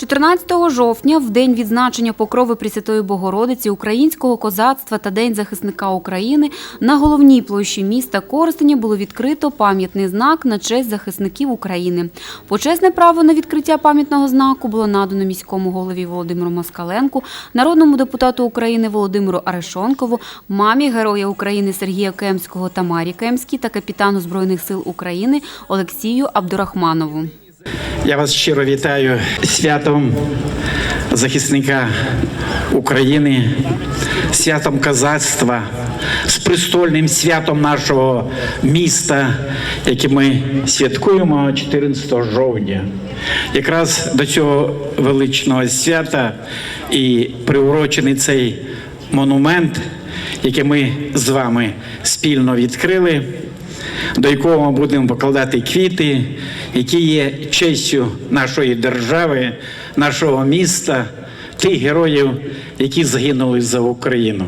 14 жовтня, в день відзначення покрови Пресвятої Богородиці, українського козацтва та День захисника України на головній площі міста Коростеня було відкрито пам'ятний знак на честь захисників України. Почесне право на відкриття пам'ятного знаку було надано міському голові Володимиру Москаленку, народному депутату України Володимиру Арешонкову, мамі Героя України Сергія Кемського Тамарі Кемській та капітану Збройних сил України Олексію Абдурахманову. Я вас щиро вітаю святом захисника України, святом козацтва, з престольним святом нашого міста, яке ми святкуємо 14 жовтня. Якраз до цього величного свята і приурочений цей монумент, який ми з вами спільно відкрили до якого ми будемо покладати квіти, які є честю нашої держави, нашого міста, тих героїв, які загинули за Україну.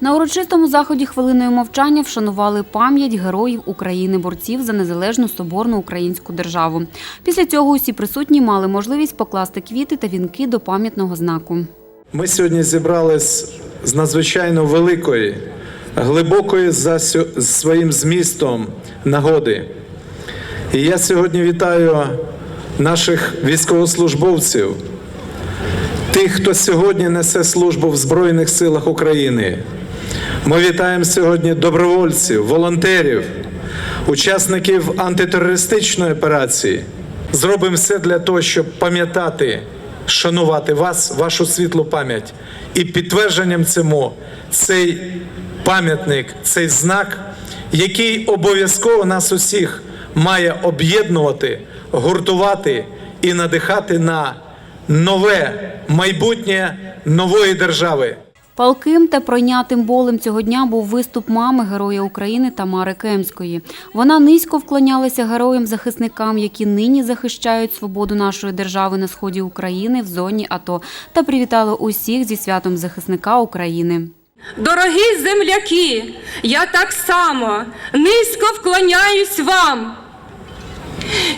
На урочистому заході хвилиною мовчання вшанували пам'ять героїв України, борців за незалежну соборну українську державу. Після цього усі присутні мали можливість покласти квіти та вінки до пам'ятного знаку. Ми сьогодні зібрались з надзвичайно великої, глибокої за своїм змістом нагоди. І я сьогодні вітаю наших військовослужбовців, тих, хто сьогодні несе службу в Збройних силах України. Ми вітаємо сьогодні добровольців, волонтерів, учасників антитерористичної операції. Зробимо все для того, щоб пам'ятати, шанувати вас, вашу світлу пам'ять. І підтвердженням цьому цей пам'ятник, цей знак, який обов'язково нас усіх має об'єднувати, гуртувати і надихати на нове майбутнє нової держави. Палким та пройнятим болем цього дня був виступ мами Героя України Тамари Кемської. Вона низько вклонялася героям-захисникам, які нині захищають свободу нашої держави на сході України в зоні АТО, та привітала усіх зі святом захисника України. Дорогі земляки, я так само низько вклоняюсь вам,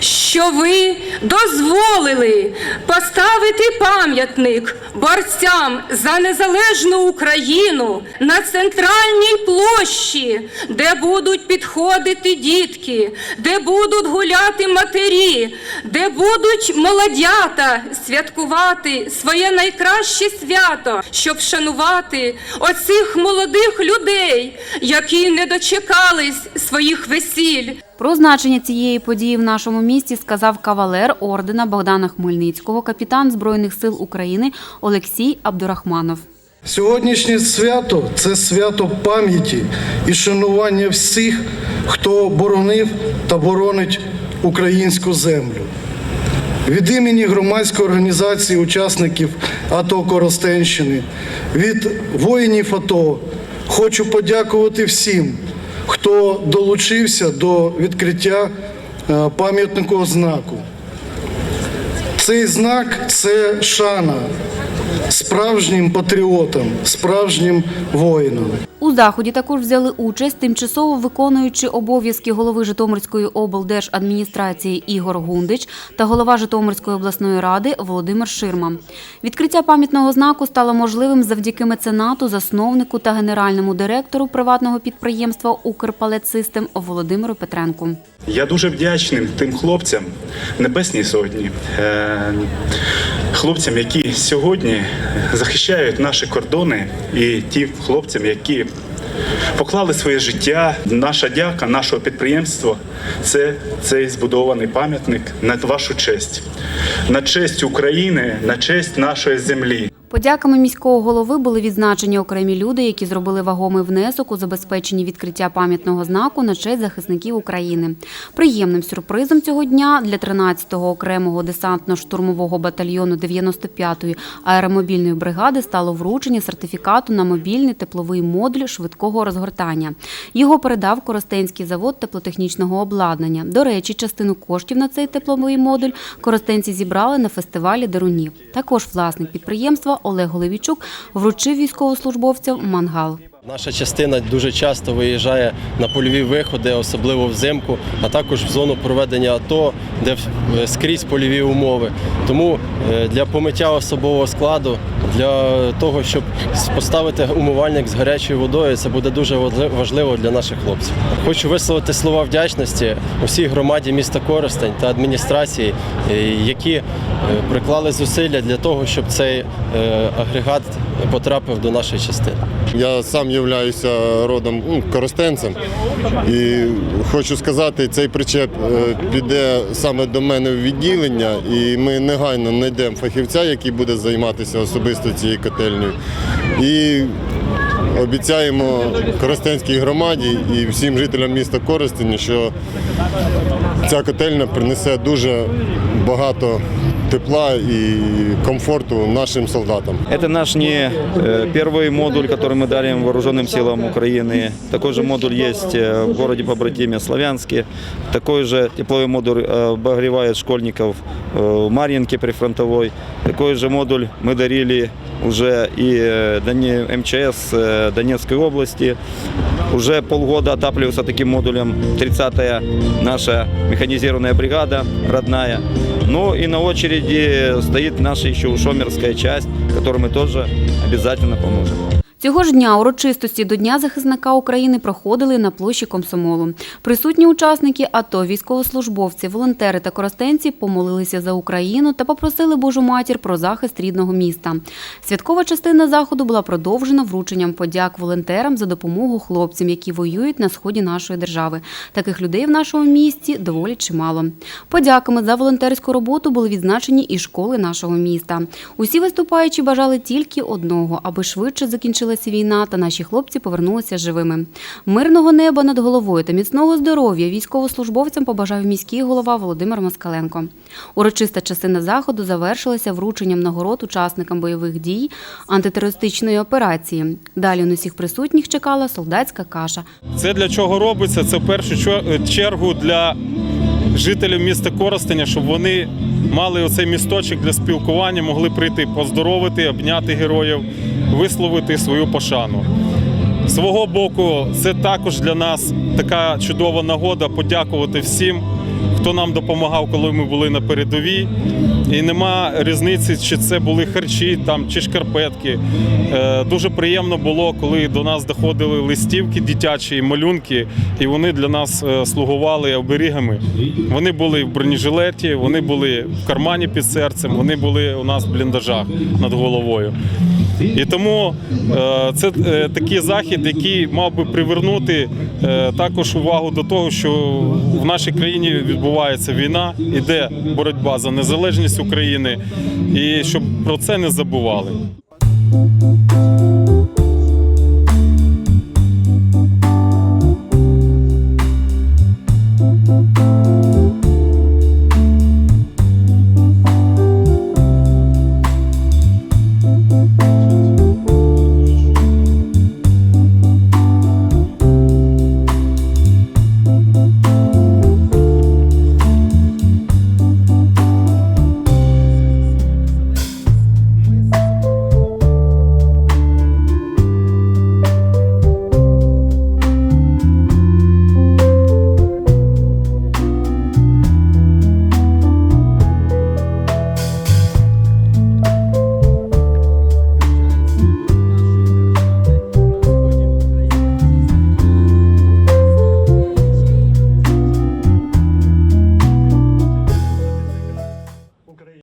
що ви дозволили поставити пам'ятник борцям за незалежну Україну на центральній площі, де будуть підходити дітки, де будуть гуляти матері, де будуть молодята святкувати своє найкраще свято, щоб вшанувати оцих молодих людей, які не дочекались своїх весіль. Про значення цієї події в нашому місті сказав кавалер ордена Богдана Хмельницького, капітан Збройних сил України Олексій Абдурахманов. Сьогоднішнє свято це свято пам'яті і шанування всіх, хто боронив та боронить українську землю. Від імені громадської організації учасників АТО Коростенщини, від воїнів АТО хочу подякувати всім, хто долучився до відкриття е, пам'ятного знаку. Цей знак це шана справжнім патріотам, справжнім воїнам. У заході також взяли участь тимчасово виконуючи обов'язки голови Житомирської облдержадміністрації Ігор Гундич та голова Житомирської обласної ради Володимир Ширма. Відкриття пам'ятного знаку стало можливим завдяки меценату, засновнику та генеральному директору приватного підприємства Укрпалетсистем Володимиру Петренку. Я дуже вдячним тим хлопцям Небесній Сотні, е, хлопцям, які сьогодні захищають наші кордони, і тим хлопцям, які поклали своє життя. Наша дяка, нашого підприємства це цей збудований пам'ятник на вашу честь, на честь України, на честь нашої землі. Подяками міського голови були відзначені окремі люди, які зробили вагомий внесок у забезпеченні відкриття пам'ятного знаку на честь захисників України. Приємним сюрпризом цього дня для 13-го окремого десантно-штурмового батальйону 95-ї аеромобільної бригади стало вручення сертифікату на мобільний тепловий модуль швидкого розгортання. Його передав Коростенський завод теплотехнічного обладнання. До речі, частину коштів на цей тепловий модуль коростенці зібрали на фестивалі Дерунів. Також власник підприємства Олег Головічук вручив військовослужбовцям мангал. Наша частина дуже часто виїжджає на польові виходи, особливо взимку, а також в зону проведення АТО, де е, скрізь польові умови. Тому е, для помиття особового складу, для того, щоб поставити умивальник з гарячою водою, це буде дуже важли- важливо для наших хлопців. Хочу висловити слова вдячності усій громаді міста Коростень та адміністрації, е, які приклали зусилля для того, щоб цей агрегат потрапив до нашої частини. Я сам являюся родом ну, коростенцем і хочу сказати, цей причеп е, піде саме до мене в відділення, і ми негайно знайдемо фахівця, який буде займатися особисто цією котельнею. І обіцяємо Коростенській громаді і всім жителям міста Коростені, що ця котельня принесе дуже багато тепла і комфорту нашим солдатам. Это наш не э, первый модуль, который мы дарим вооруженным силам Украины. Такой же модуль есть э, в городе побратиме Славянске. Такой же тепловой модуль э, обогревает школьников в Марьинке прифронтовой. Такой же модуль мы дарили уже и МЧС Донецкой области. Уже полгода отапливается таким модулем 30-я наша механизированная бригада родная. Ну и на очереди стоит наша еще Ушомерская часть, которой мы тоже обязательно поможем. Цього ж дня урочистості до Дня захисника України проходили на площі Комсомолу. Присутні учасники АТО, військовослужбовці, волонтери та коростенці помолилися за Україну та попросили Божу матір про захист рідного міста. Святкова частина заходу була продовжена врученням подяк волонтерам за допомогу хлопцям, які воюють на сході нашої держави. Таких людей в нашому місті доволі чимало. Подяками за волонтерську роботу були відзначені і школи нашого міста. Усі виступаючі бажали тільки одного, аби швидше закінчилася війна та наші хлопці повернулися живими. Мирного неба над головою та міцного здоров'я військовослужбовцям побажав міський голова Володимир Москаленко. Урочиста частина заходу завершилася врученням нагород учасникам бойових дій антитерористичної операції. Далі на усіх присутніх чекала солдатська каша. Це для чого робиться? Це в першу чо- чергу для жителів міста Коростеня, щоб вони мали оцей місточок для спілкування, могли прийти поздоровити, обняти героїв, висловити свою пошану. З Свого боку, це також для нас така чудова нагода подякувати всім, хто нам допомагав, коли ми були на передовій. І нема різниці, чи це були харчі там, чи шкарпетки. Е, дуже приємно було, коли до нас доходили листівки дитячі, малюнки, і вони для нас е, слугували оберігами. Вони були в бронежилеті, вони були в кармані під серцем, вони були у нас в бліндажах над головою. І тому е, це е, такий захід, який мав би привернути е, також увагу до того, що в нашій країні відбувається війна, іде боротьба за незалежність України, і щоб про це не забували.